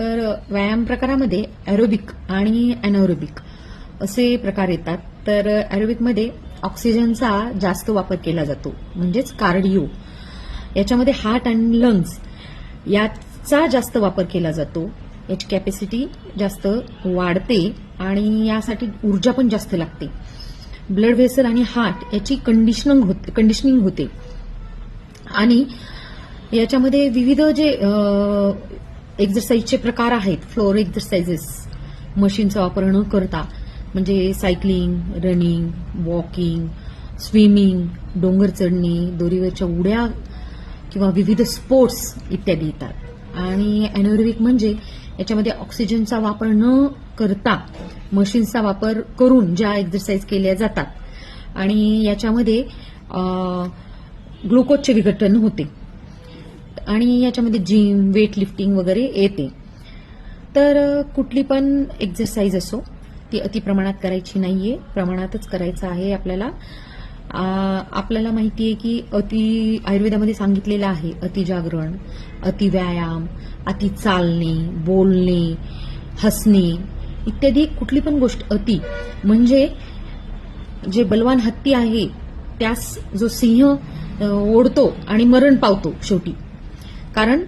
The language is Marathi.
तर व्यायाम प्रकारामध्ये ॲरोबिक आणि अनॅरोबिक असे प्रकार येतात. तर ॲरोबिकमध्ये ऑक्सिजनचा जास्त वापर केला जातो म्हणजेच कार्डिओ याच्यामध्ये हार्ट आणि लंग्स याचा जास्त वापर केला जातो. याची कॅपॅसिटी जास्त वाढते आणि यासाठी ऊर्जा पण जास्त लागते. ब्लड व्हेसल आणि हार्ट याची कंडिशनिंग होते कंडिशनिंग होते. आणि याच्यामध्ये विविध जे एक्झरसाईजचे प्रकार आहेत. फ्लोअर एक्झरसाइजेस मशीनचा वापर न करता. म्हणजे सायकलिंग रनिंग वॉकिंग स्विमिंग डोंगर चढणे दोरीवरच्या उड्या किंवा विविध स्पोर्ट्स इत्यादी येतात. आणि अॅनोरिक म्हणजे याच्यामध्ये ऑक्सिजनचा वापर न करता मशीन्सचा वापर करून ज्या एक्झरसाईज केल्या जातात. आणि याच्यामध्ये ग्लुकोजचे विघटन होते. आणि याच्यामध्ये जिम वेट लिफ्टिंग वगैरे येते. तर कुठली पण एक्झरसाईज असो ती अतिप्रमाणात करायची नाहीये. प्रमाणातच करायचं आहे आपल्याला. आपल्याला माहिती आहे की अति आयुर्वेदामध्ये सांगितलेलं आहे अतिजागरण अति व्यायाम अति चालणे बोलणे हसणे इत्यादी कुठली पण गोष्ट अति. म्हणजे जे बलवान हत्ती आहे त्यास जो सिंह ओढतो आणि मरण पावतो शेवटी. कारण